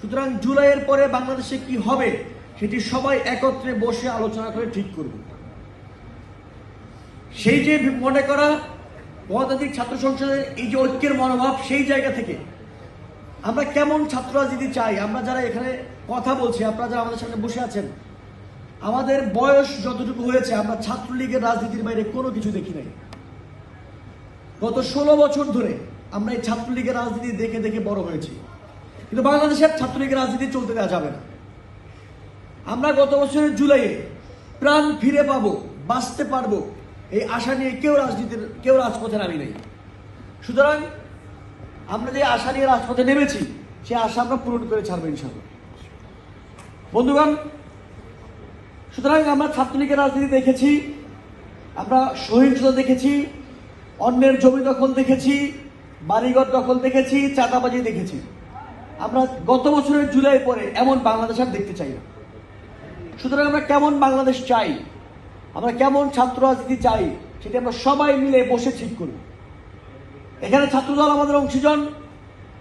সুতরাং জুলাইয়ের পরে বাংলাদেশে কি হবে, সেটি সবাই একত্রে বসে আলোচনা করে ঠিক করব। সেই যে মনে করা গণতান্ত্রিক ছাত্র সংসদের এই যে ঐক্যের মনোভাব সেই জায়গা থেকে, আমরা কেমন ছাত্র রাজনীতি চাই? আমরা যারা এখানে কথা বলছি, আপনারা যারা আমাদের সামনে বসে আছেন, আমাদের বয়স যতটুকু হয়েছে, আমরা ছাত্রলীগের রাজনীতির বাইরে কোনো কিছু দেখি নাই। গত ষোলো বছর ধরে আমরা এই ছাত্রলীগের রাজনীতি দেখে দেখে বড় হয়েছি। কিন্তু বাংলাদেশের ছাত্রলীগের রাজনীতি চলতে দেওয়া যাবে না। আমরা গত বছরের জুলাইয়ে প্রাণ ফিরে পাবো, বাঁচতে পারব, এই আশা নিয়ে কেউ রাজনীতির, কেউ রাজপথে নামি নেই। সুতরাং আমরা যে আশা নিয়ে রাজপথে নেমেছি, সে আশা আমরা পূরণ করে ছাড়বো ইনশাল্লাহ বন্ধুগণ, সুতরাং আমরা ছাত্রলীগের রাজনীতি দেখেছি, আমরা সহিংসতা দেখেছি, অন্যের জমি দখল দেখেছি, বাড়িঘর দখল দেখেছি, চাঁদাবাজি দেখেছি। আমরা গত বছরের জুলাই পরে এমন বাংলাদেশ আর দেখতে চাই না। সুতরাং আমরা কেমন বাংলাদেশ চাই, আমরা কেমন ছাত্র রাজনীতি চাই, সেটা আমরা সবাই মিলে বসে ঠিক করি এখানে ছাত্রদল আমাদের অংশীজন,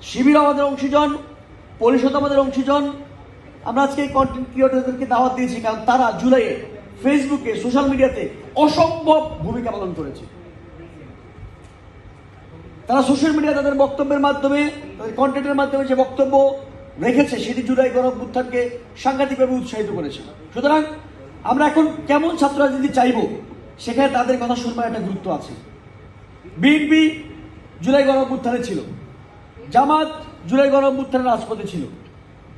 শিবির আমাদের অংশীজন পরিষদ আমাদের অংশীজন। আমরা আজকে এই কন্টেন্ট ক্রিয়েটরদেরকে দাওয়াত দিয়েছি কারণ তারা জুলাইয়ে ফেসবুকে সোশ্যাল মিডিয়াতে অসম্ভব ভূমিকা পালন করেছে। তারা সোশ্যাল মিডিয়া তাদের বক্তব্যের মাধ্যমে, তাদের কন্টেন্টের মাধ্যমে যে বক্তব্য রেখেছে, সেটি জুলাই গণ উত্থানকে সাংঘাতিকভাবে উৎসাহিত করেছে। সুতরাং আমরা এখন কেমন ছাত্র রাজনীতি চাইব, সেখানে তাদের কথা শুনবার একটা গুরুত্ব আছে। বিএনপি জুলাই গণ উত্থানে ছিল। জামাত জুলাই গণ উত্থানের রাজপথে ছিল।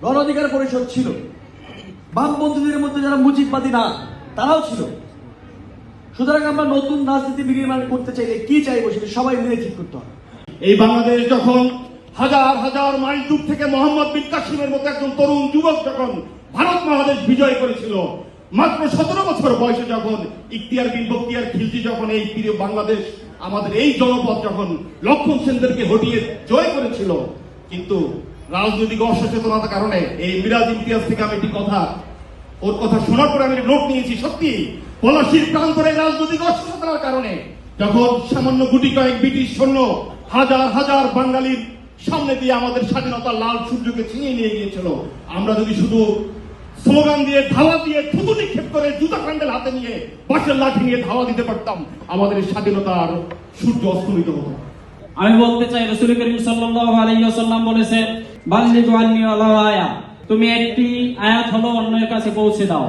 গণ অধিকার পরিষদ ছিল। বামপন্থীদের মধ্যে যারা মুজিববাদী না, তারাও ছিল। সুতরাং আমরা নতুন রাজনীতি বিনির্মাণ করতে চাইলে কি চাইব সেটা সবাই মিলে ঠিক করতে হবে। এই বাংলাদেশ যখন হাজার হাজার মাইল দূর থেকে মোহাম্মদ বিন কাসিমের মতো একজন তরুণ যুবক যখন ভারত মহাদেশ বিজয় করেছিল, মাত্র সতেরো বছর বয়সে যখন ইখতিয়ার বিন বক্তিয়ার খিলজি যখন এই প্রিয় বাংলাদেশ, আমাদের এই জনপদ যখন লক্ষণ সেনদেরকে হটিয়ে জয় করেছিল, কিন্তু রাজনৈতিক অসচেতনতার কারণে এই মিরাজ ইমতিয়াজ থেকে আমি একটি কথা, ওর কথা শোনার পরে আমি নোট নিয়েছি, সত্যি পলাশির প্রান্তরে রাজনৈতিক অসচেতনার কারণে যখন সামান্য গুটি কয়েক ব্রিটিশ সৈন্য হাজার হাজার বাঙালির সামনে দিয়ে আমাদের স্বাধীনতার লাল সূর্যকে ছিনিয়ে নিয়ে গিয়েছিল, আমরা যদি শুধু স্লোগান দিয়ে, ধাওয়া দিয়ে, থুতু নিক্ষেপ করে জুতা কান্ডেল হাতে নিয়ে বাঁশের লাঠি নিয়ে ধাওয়া দিতে পারতাম, আমাদের স্বাধীনতার সূর্য অস্তমিত হতো। আমি বলতে চাই, রসুল করিম সাল্লাল্লাহু আলাইহি ওয়াসাল্লাম বলেছেন আয়া তুমি একটি আয়াত হলো, অন্যের কাছে পৌঁছে দাও।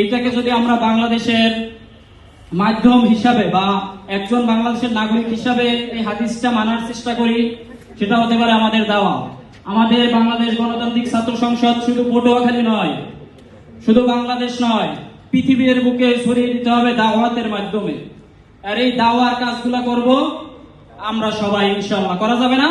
এইটাকে যদি আমরা বাংলাদেশের মাধ্যম হিসাবে বা একজন বাংলাদেশের নাগরিক হিসাবে এই হাদিসটা মানার চেষ্টা করি, সেটা হতে পারে আমাদের দাওয়া। আমাদের বাংলাদেশ গণতান্ত্রিক ছাত্র সংসদ শুধু পটুয়াখালী নয়, শুধু বাংলাদেশ নয়, পৃথিবীর বুকে ছড়িয়ে দিতে হবে দাওয়াতের মাধ্যমে। আর এই দাওয়ার কাজগুলা করব আমরা সবাই ইনশাল্লাহ করা যাবে না?